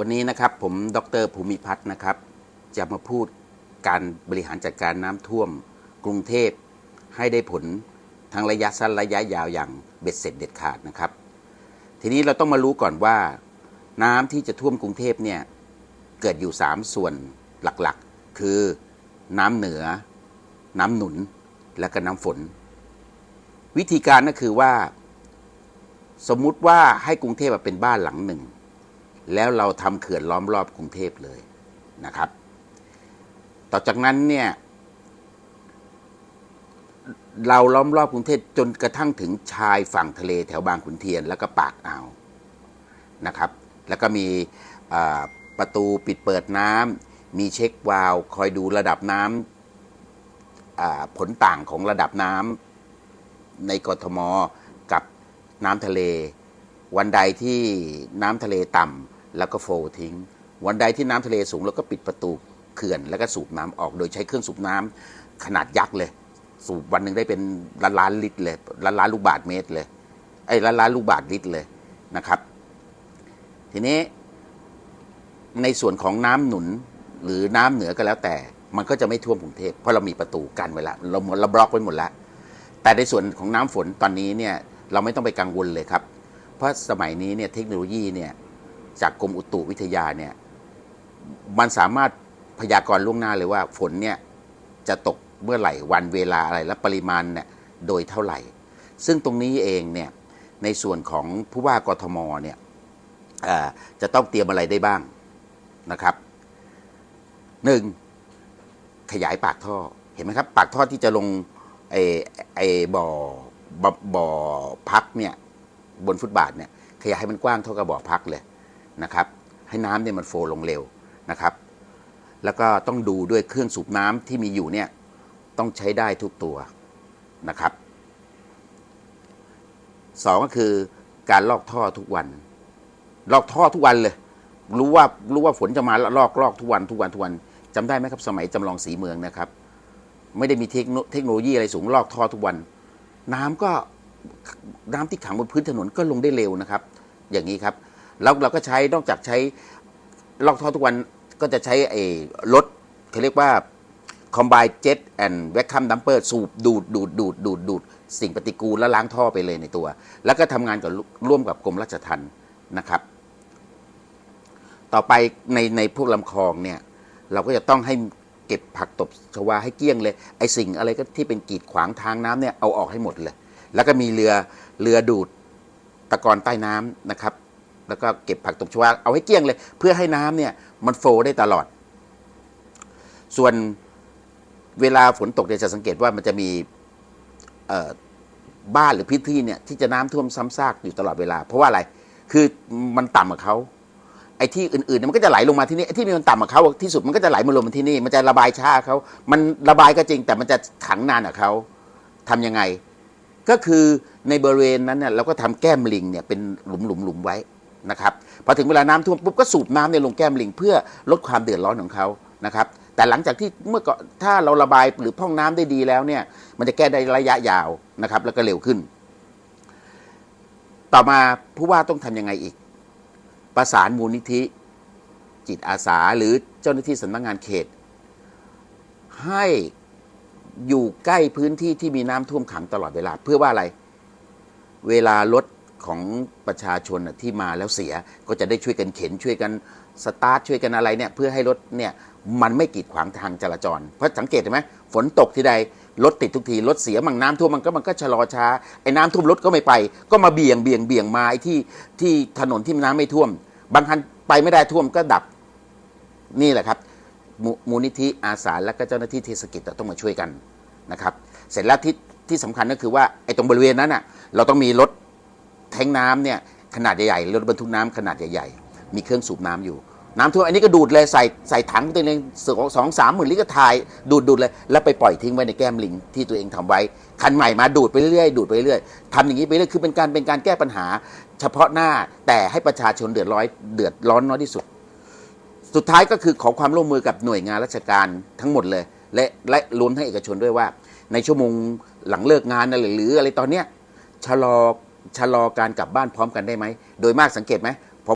วันนี้นะครับผมดรภูมิพัฒน์นะครับ จะมาพูดการบริหารจัดการน้ำท่วม กรุงเทพให้ได้ผลทั้งระยะสั้นระยะยาวอย่างเบ็ดเสร็จเด็ดขาดนะครับ ทีนี้เราต้องมารู้ก่อนว่า น้ำที่จะท่วมกรุงเทพเนี่ยเกิดอยู่ 3 ส่วนหลักๆ คือน้ำเหนือ น้ำหนุนและก็น้ำฝน วิธีการก็คือว่า สมมุติว่าให้กรุงเทพเป็นบ้านหลังหนึ่ง แล้วเราทำเขื่อนล้อมรอบกรุงเทพเลยนะครับ ต่อจากนั้นเนี่ยเราล้อมรอบกรุงเทพจนกระทั่งถึงชายฝั่งทะเลแถวบางขุนเทียน แล้วก็ปากอ่าวนะครับ แล้วก็มีประตูปิดเปิดน้ำมีเช็ควาล์วคอยดูระดับน้ำผลต่างของระดับน้ำในกทมกับน้ำทะเล วันใดที่น้ำทะเลต่ำ แล้วก็โฟลทิ้ง วันใดที่น้ำทะเลสูงแล้วก็ปิดประตูเขื่อนแล้วก็สูบน้ำออก โดยใช้เครื่องสูบน้ำขนาดยักษ์เลย สูบวันหนึ่งได้เป็นล้านล้านลิตรเลยล้านล้านลูกบาทเมตรเลยไอ้ล้านล้านลูกบาทลิตรเลยนะครับ ทีนี้ในส่วนของน้ำหนุนหรือน้ำเหนือก็แล้วแต่ มันก็จะไม่ท่วมกรุงเทพเพราะเรามีประตูกันไว้แล้วเราเราบล็อกไว้หมดแล้ว แต่ในส่วนของน้ำฝนตอนนี้เนี่ยเราไม่ต้องไปกังวลเลยครับ เพราะสมัยนี้เนี่ยเทคโนโลยีเนี่ย จากกรมอุตุวิทยาเนี่ยมันสามารถพยากรณ์ล่วงหน้าเลยว่าฝนเนี่ยจะตกเมื่อไหร่วันเวลาอะไรและปริมาณเนี่ยโดยเท่าไหร่ ซึ่งตรงนี้เองเนี่ยในส่วนของผู้ว่ากทมเนี่ยจะต้องเตรียมอะไรได้บ้างนะครับหนึ่งขยายปากท่อเห็นไหมครับ ปากท่อที่จะลงไอ้ไอ้บ่อบ่อบ่อพักเนี่ยบนฟุตบาทเนี่ยขยายให้มันกว้างเท่ากับบ่อพักเลย นะครับให้น้ำเนี่ยมันโฟลงเร็วนะครับ แล้วก็ต้องดูด้วยเครื่องสูบน้ำที่มีอยู่เนี่ยต้องใช้ได้ทุกตัวนะครับสองก็คือการลอกท่อทุกวัน ลอกท่อทุกวันเลย รู้ว่ารู้ว่าฝนจะมาลอกลอกทุกวันทุกวันทุกวันจำได้ไหมครับสมัยจำลองสีเมืองนะครับ ไม่ได้มีเทคโนเทคโนโลยีอะไรสูงลอกท่อทุกวัน น้ำก็น้ำที่ขังบนพื้นถนนก็ลงได้เร็วนะครับ อย่างนี้ครับ แล้วเราก็ใช้นอกจากใช้ลอกท่อทุกวันก็จะใช้ไอ้รถเขาเรียกว่า combine jet and vacuum dumper สูบดูดดูดดูดดูดดูดสิ่งปฏิกูลแล้วล้างท่อไปเลยในตัว แล้วก็ทำงานกับร่วมกับกรมราชทัณฑ์นะครับ ต่อไปในในพวกลำคลองเนี่ย เราก็จะต้องให้เก็บผักตบชวาให้เกลี้ยงเลย ไอสิ่งอะไรก็ที่เป็นกีดขวางทางน้ำเนี่ยเอาออกให้หมดเลย แล้วก็มีเรือเรือดูดตะกอนใต้น้ำนะครับ แล้วก็เก็บผักตบชวาเอาให้เกลี้ยงเลย เพื่อให้น้ำเนี่ยมันโฟลได้ตลอด ส่วนเวลาฝนตกเนี่ยจะสังเกตว่ามันจะมีบ้านหรือพื้นที่เนี่ยที่จะน้ำท่วมซ้ำซากอยู่ตลอดเวลา เพราะว่าอะไรคือมันต่ำกว่าเขาไอ้ที่อื่นๆมันก็จะไหลลงมาที่นี่ไอ้ที่มันต่ำกว่าเขาที่สุดมันก็จะไหลมาลงมาที่นี่มันจะระบายช้าเขามันระบายก็จริง แต่มันจะขังนานกว่าเขาทำยังไง ก็คือในบริเวณนั้นเนี่ยเราก็ทำแก้มลิงเนี่ยเป็นหลุมหลุมหลุมไว้ นะครับพอถึงเวลาน้ำท่วมปุ๊บก็สูบน้ำเนี่ยลงแก้มลิงเพื่อลดความเดือดร้อนของเขานะครับแต่หลังจากที่เมื่อก่อนถ้าเราระบายหรือพ่องน้ำได้ดีแล้วเนี่ยมันจะแก้ได้ระยะยาวนะครับแล้วก็เร็วขึ้น ต่อมาผู้ว่าต้องทำยังไงอีก ประสานมูลนิธิ จิตอาสาหรือเจ้าหน้าที่สำนักงานเขต ให้อยู่ใกล้พื้นที่ที่มีน้ำท่วมขังตลอดเวลา เพื่อว่าอะไร เวลารถ ของประชาชนที่มาแล้วเสียก็จะได้ช่วยกันเข็นช่วยกันสตาร์ทช่วยกันอะไรเนี่ยเพื่อให้รถเนี่ยมันไม่กีดขวางทางจราจร เพราะสังเกตเห็นไหมฝนตกทีใดรถติดทุกทีรถเสียมั่งน้ำท่วมมันก็มันก็ชะลอช้าไอ้น้ำท่วมรถก็ไม่ไป ก็มาเบี่ยงเบี่ยงเบี่ยงมาไอ้ที่ที่ถนนที่น้ำไม่ท่วม บางคันไปไม่ได้ท่วมก็ดับนี่แหละครับมมูลนิธิอาสาและก็เจ้าหน้าที่เทศกิจต้องมาช่วยกันนะครับ เสร็จแล้วที่ที่สำคัญก็คือว่าไอ้ตรงบริเวณนั้นอะเราต้องมีรถ แทงน้ำเนี่ยขนาดใหญ่ๆรถบรรทุกน้ำขนาดใหญ่ๆมีเครื่องสูบน้ำอยู่ น้ำท่วมอันนี้ก็ดูดเลยใส่ใส่ถังตัวเองสองสามหมื่นลิตรก็ถ่ายดูดดูดเลยแล้วไปปล่อยทิ้งไว้ในแก้มลิงที่ตัวเองทำไว้ คันใหม่มาดูดไปเรื่อยๆดูดไปเรื่อยทำอย่างนี้ไปเรื่อยคือเป็นการเป็นการแก้ปัญหา เฉพาะหน้าแต่ให้ประชาชนเดือดร้อนเดือดร้อนน้อยที่สุด สุดท้ายก็คือขอความร่วมมือกับหน่วยงานราชการทั้งหมดเลย และและรวมทั้งเอกชนด้วยว่า ในชั่วโมงหลังเลิกงานอะไรหรืออะไรตอนเนี้ยชะลอ ชะลอการกลับบ้านพร้อมกันได้ไหม โดยมากสังเกตไหม